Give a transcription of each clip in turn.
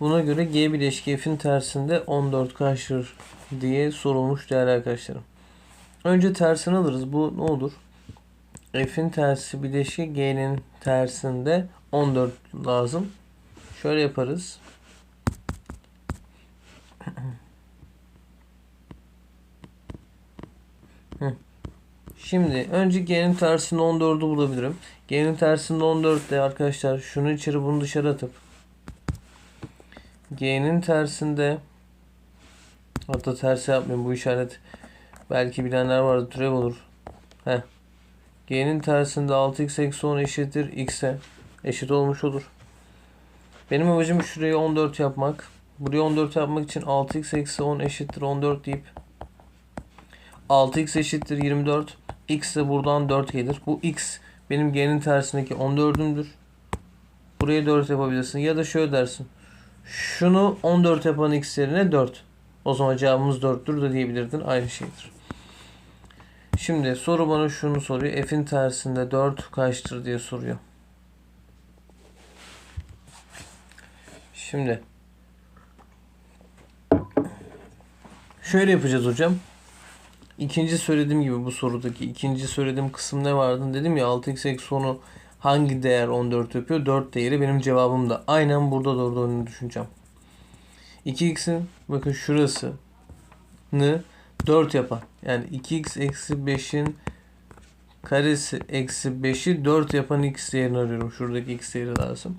Buna göre G bileşki F'in tersinde 14 kaçtır diye sorulmuş değerli arkadaşlarım. Önce tersini alırız. Bu ne olur? F'in tersi bileşki G'nin tersinde 14 lazım. Şöyle yaparız. Şimdi önce G'nin tersinde 14'ü bulabilirim. G'nin tersinde 14 de arkadaşlar şunu içeri bunu dışarı atıp G'nin tersinde hatta tersi yapmayayım bu işaret belki bilenler vardı türev olur. Heh. G'nin tersinde 6x eksi 10 eşittir x'e eşit olmuş olur. Benim amacım şurayı 14 yapmak. Burayı 14 yapmak için 6x eksi 10 eşittir 14 deyip 6x eşittir 24. X de buradan 4 gelir. Bu x benim g'nin tersindeki 14'ümdür. Buraya 4 yapabilirsin. Ya da şöyle dersin. Şunu 14 yapan x yerine 4. O zaman cevabımız 4'tür de diyebilirdin. Aynı şeydir. Şimdi soru bana şunu soruyor. F'in tersinde 4 kaçtır diye soruyor. Şimdi şöyle yapacağız hocam. İkinci söylediğim gibi bu sorudaki ikinci söylediğim kısım ne vardı? Dedim ya 6x eksi 10'u hangi değer 14 yapıyor? 4 değeri benim cevabım da aynen burada doğru düşüneceğim. 2x'in bakın şurası ne 4 yapan yani 2x eksi 5'in karesi eksi 5'i 4 yapan x değerini arıyorum. Şuradaki x değeri lazım.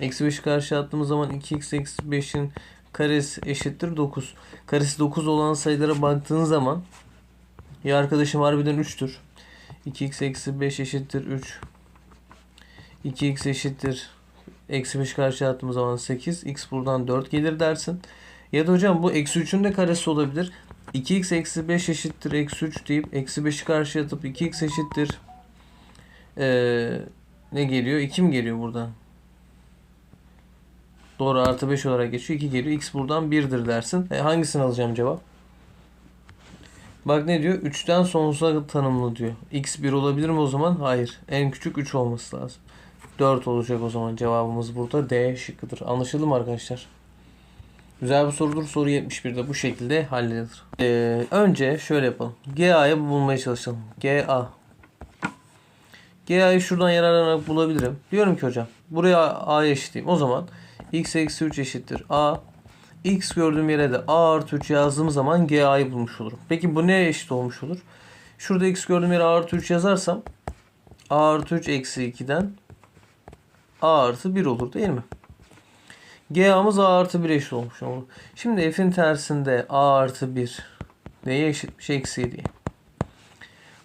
Eksi 5'i karşı attığımız zaman 2x eksi 5'in karesi eşittir 9. Karesi 9 olan sayılara baktığın zaman ya arkadaşım harbiden 3'tür. 2x eksi 5 eşittir 3. 2x eşittir. Eksi 5 karşı attığımız zaman 8. x buradan 4 gelir dersin. Ya da hocam bu eksi 3'ün de karesi olabilir. 2x eksi 5 eşittir eksi 3 deyip eksi 5'i karşıya atıp 2x eşittir ee, ne geliyor? 2 mi geliyor buradan? Doğru artı 5 olarak geçiyor. 2 geliyor. X buradan 1'dir dersin. E, hangisini alacağım cevap? Bak ne diyor? 3'ten sonsuza tanımlı diyor. X 1 olabilir mi o zaman? Hayır. En küçük 3 olması lazım. 4 olacak o zaman. Cevabımız burada D şıkkıdır. Anlaşıldı mı arkadaşlar? Güzel bir sorudur. Soru 71'de bu şekilde halledilir. Ee, önce şöyle yapalım. GA'yı bulmaya çalışalım. GA. GA'yı şuradan yararlanarak bulabilirim. Diyorum ki hocam buraya A'ya eşitleyeyim. O zaman x eksi 3 eşittir A. X gördüğüm yere de A artı 3 yazdığım zaman GA'yı bulmuş olurum. Peki bu neye eşit olmuş olur? Şurada X gördüğüm yere A artı 3 yazarsam A artı 3 eksi 2'den A artı 1 olur değil mi? GA'mız A artı 1 eşit olmuş olur. Şimdi F'in tersinde A artı 1 neye eşitmiş? Eksi 7'ye.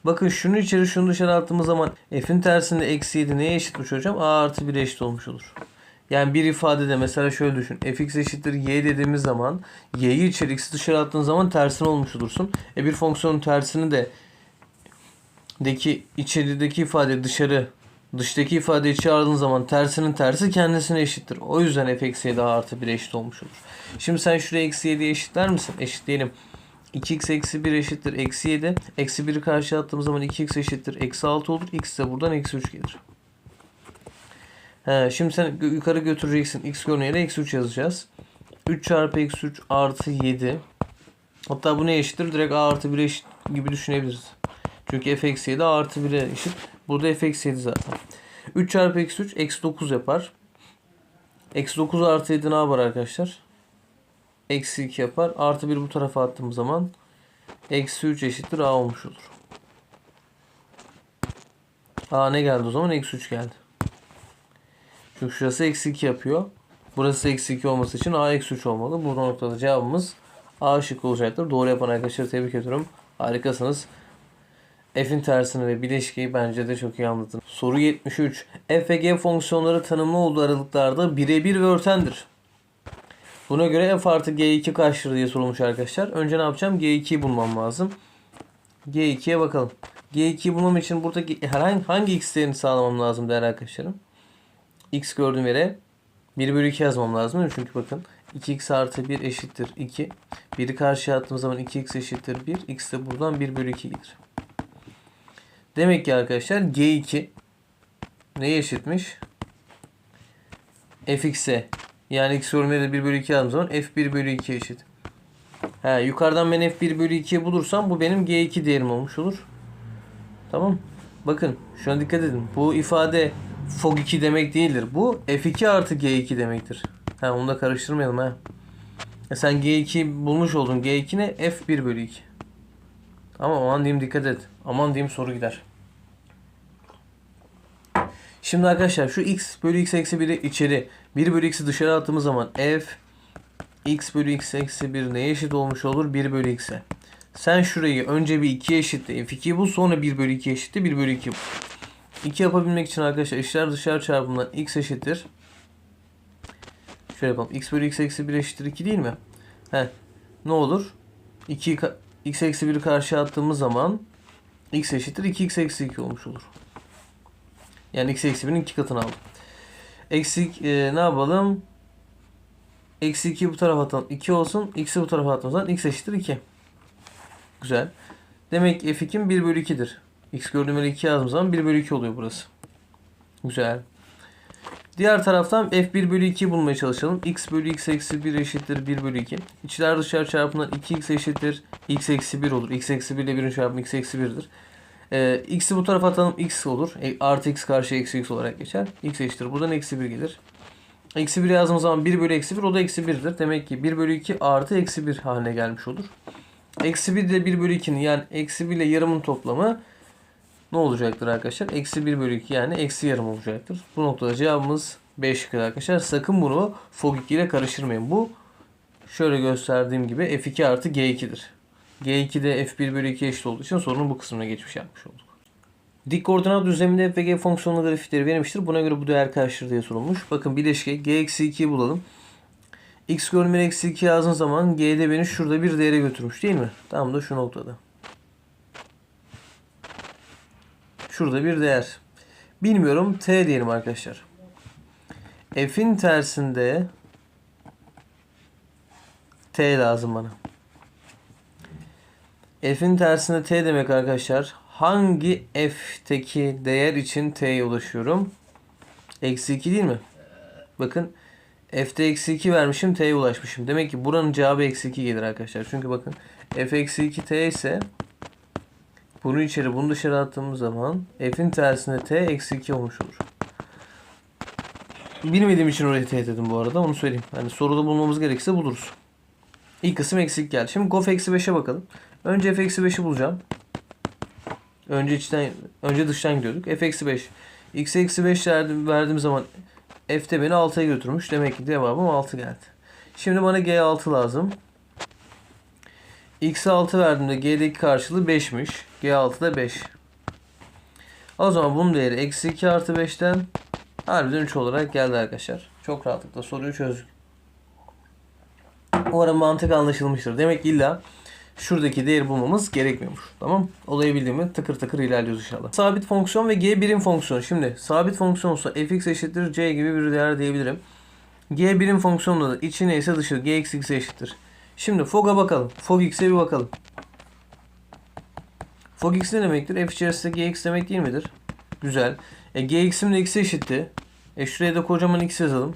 Bakın şunu içeri şunu dışarı attığımız zaman F'in tersinde eksi 7 neye eşitmiş hocam? A artı 1 eşit olmuş olur. Yani bir ifadede mesela şöyle düşün. fx eşittir y dediğimiz zaman y'yi içeri x'i dışarı attığın zaman tersine olmuş olursun. E bir fonksiyonun tersini de deki içerideki ifade dışarı dıştaki ifadeyi çağırdığın zaman tersinin tersi kendisine eşittir. O yüzden f eksi 7 artı 1 eşit olmuş olur. Şimdi sen şuraya eksi 7'yi eşitler misin? Eşitleyelim. 2x eksi 1 eşittir eksi 7. Eksi 1'i karşı attığımız zaman 2x eşittir eksi 6 olur. x de buradan eksi 3 gelir. He, şimdi sen yukarı götüreceksin. X görünüyor eksi 3 yazacağız. 3 çarpı eksi 3 artı 7. Hatta bu ne eşittir? Direkt a artı 1 eşit gibi düşünebiliriz. Çünkü f eksi 7 a artı 1'e eşit. Burada f eksi 7 zaten. 3 çarpı eksi 3 eksi 9 yapar. Eksi 9 artı 7 ne yapar arkadaşlar? Eksi 2 yapar. Artı 1 bu tarafa attığım zaman eksi 3 eşittir a olmuş olur. a ne geldi o zaman? Eksi 3 geldi. Çünkü şurası eksi 2 yapıyor. Burası eksi 2 olması için a eksi 3 olmalı. Bu noktada cevabımız a şıkkı olacaktır. Doğru yapan arkadaşları tebrik ediyorum. Harikasınız. F'in tersini ve bileşkeyi bence de çok iyi anladın. Soru 73. F ve G fonksiyonları tanımlı olduğu aralıklarda birebir ve örtendir. Buna göre F artı G2 kaçtır diye sorulmuş arkadaşlar. Önce ne yapacağım? G2'yi bulmam lazım. G2'ye bakalım. G2'yi bulmam için buradaki herhangi hangi x değerini sağlamam lazım değerli arkadaşlarım? x gördüğüm yere 1 bölü 2 yazmam lazım değil mi? Çünkü bakın 2x artı 1 eşittir 2. 1'i karşıya attığımız zaman 2x eşittir 1. x de buradan 1 bölü 2 gelir. Demek ki arkadaşlar G2 neye eşitmiş? fx'e Yani x de 1 bölü 2 yazdığım zaman f1 bölü 2 eşit. He, yukarıdan ben f1 bölü 2'yi bulursam bu benim g2 değerim olmuş olur. Tamam. Bakın şuna dikkat edin. Bu ifade fog 2 demek değildir. Bu f2 artı g2 demektir. Ha, onu da karıştırmayalım ha. Ya sen g2 bulmuş oldun. g2 ne? f1 bölü 2. Ama aman diyeyim dikkat et. Aman diyeyim soru gider. Şimdi arkadaşlar şu x bölü x eksi 1'i içeri 1 bölü x'i dışarı attığımız zaman f x bölü x eksi 1 neye eşit olmuş olur? 1 bölü x'e. Sen şurayı önce bir 2'ye eşitle f2'yi bul sonra 1 bölü 2 eşitle 1 bölü 2 bul. 2 yapabilmek için arkadaşlar içler dışarı çarpımından x eşittir. Şöyle yapalım. x bölü x eksi 1 eşittir 2 değil mi? He. Ne olur? 2 x eksi 1'i karşıya attığımız zaman x eşittir 2x eksi 2 olmuş olur. Yani x eksi 1'in 2 katını aldım. Eksik e, ne yapalım? Eksi 2 bu tarafa atalım. 2 olsun. X'i bu tarafa attığımız zaman x eşittir 2. Güzel. Demek ki f2'm 1 bölü 2'dir. x gördüğüm yere 2 yazdığım zaman 1 bölü 2 oluyor burası. Güzel. Diğer taraftan f1 bölü 2'yi bulmaya çalışalım. x bölü x eksi 1 eşittir 1 bölü 2. İçler dışarı çarpımından 2x eşittir x eksi 1 olur. x eksi 1 ile 1'in çarpımı x eksi 1'dir. Ee, x'i bu tarafa atalım x olur. E, artı x karşıya eksi x olarak geçer. x eşittir. Buradan eksi 1 gelir. Eksi 1 yazdığımız zaman 1 bölü eksi 1 o da eksi 1'dir. Demek ki 1 bölü 2 artı eksi 1 haline gelmiş olur. Eksi 1 ile 1 bölü 2'nin yani eksi 1 ile yarımın toplamı ne olacaktır arkadaşlar? Eksi 1 bölü 2 yani eksi yarım olacaktır. Bu noktada cevabımız B şıkkı arkadaşlar. Sakın bunu fog 2 ile karıştırmayın. Bu şöyle gösterdiğim gibi F2 artı G2'dir. G2'de F1 bölü 2 eşit olduğu için sorunun bu kısmına geçmiş yapmış olduk. Dik koordinat düzleminde f ve g fonksiyonu grafikleri verilmiştir. Buna göre bu değer kaçtır diye sorulmuş. Bakın bileşke g eksi 2'yi bulalım. x görünümü eksi 2 yazdığın zaman g'de beni şurada bir değere götürmüş değil mi? Tam da şu noktada. Şurada bir değer. Bilmiyorum t diyelim arkadaşlar. f'in tersinde t lazım bana. f'in tersinde t demek arkadaşlar hangi f'teki değer için t'ye ulaşıyorum? Eksi 2 değil mi? Bakın f'te eksi 2 vermişim t'ye ulaşmışım. Demek ki buranın cevabı eksi 2 gelir arkadaşlar. Çünkü bakın f eksi 2 t ise bunu içeri bunu dışarı attığımız zaman f'in tersinde t eksi 2 olmuş olur. Bilmediğim için oraya t dedim bu arada onu söyleyeyim. Yani soruda bulmamız gerekirse buluruz. İlk kısım eksik geldi. Şimdi gof eksi 5'e bakalım. Önce f eksi 5'i bulacağım. Önce içten önce dıştan gidiyorduk. f eksi 5. x eksi 5 verdim, verdiğim zaman f de beni 6'ya götürmüş. Demek ki cevabım 6 geldi. Şimdi bana g6 lazım. X'e 6 verdiğimde g'deki karşılığı 5'miş. g6 da 5. O zaman bunun değeri eksi 2 artı 5'ten harbiden 3 olarak geldi arkadaşlar. Çok rahatlıkla soruyu çözdük. Umarım mantık anlaşılmıştır. Demek illa şuradaki değeri bulmamız gerekmiyormuş. Tamam. Olayı bildiğimi tıkır tıkır ilerliyoruz inşallah. Sabit fonksiyon ve g birim fonksiyon. Şimdi sabit fonksiyon olsa fx eşittir c gibi bir değer diyebilirim. g birim fonksiyonda da içi neyse dışı gx x'e eşittir. Şimdi fog'a bakalım. Fog x'e bir bakalım. Fog x ne demektir? f içerisinde gx demek değil midir? Güzel. E, gx'im de x'e eşitti. E şuraya da kocaman x yazalım.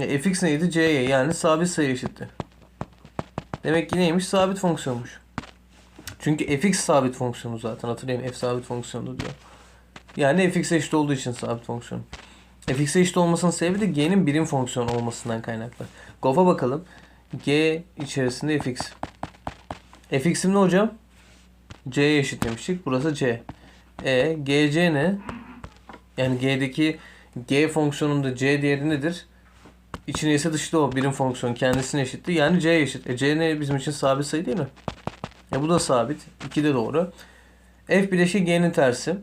E, fx neydi? c'ye yani sabit sayı eşitti. Demek ki neymiş? Sabit fonksiyonmuş. Çünkü fx sabit fonksiyonu zaten. Hatırlayın f sabit fonksiyonu diyor. Yani fx eşit olduğu için sabit fonksiyon. fx eşit olmasının sebebi de g'nin birim fonksiyon olmasından kaynaklı. Gof'a bakalım. G içerisinde fx. fx'im ne hocam? c'ye eşit demiştik. Burası c. E gc ne? Yani g'deki g fonksiyonunda c değeri nedir? İçine ise dışta o birim fonksiyon kendisine eşitti. Yani c eşit. E c ne bizim için sabit sayı değil mi? E bu da sabit. 2 de doğru. F bileşik g'nin tersi.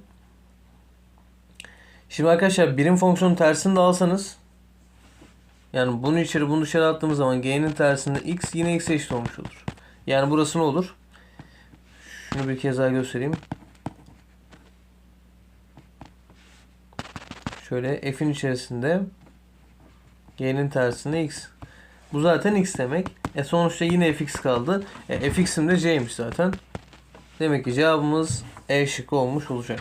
Şimdi arkadaşlar birim fonksiyonun tersini de alsanız yani bunu içeri bunu dışarı attığımız zaman g'nin tersinde x yine x eşit olmuş olur. Yani burası ne olur? Şunu bir kez daha göstereyim. Şöyle f'in içerisinde G'nin tersinde x. Bu zaten x demek. E sonuçta yine fx kaldı. E fx'im de c'ymiş zaten. Demek ki cevabımız E şıkkı olmuş olacak.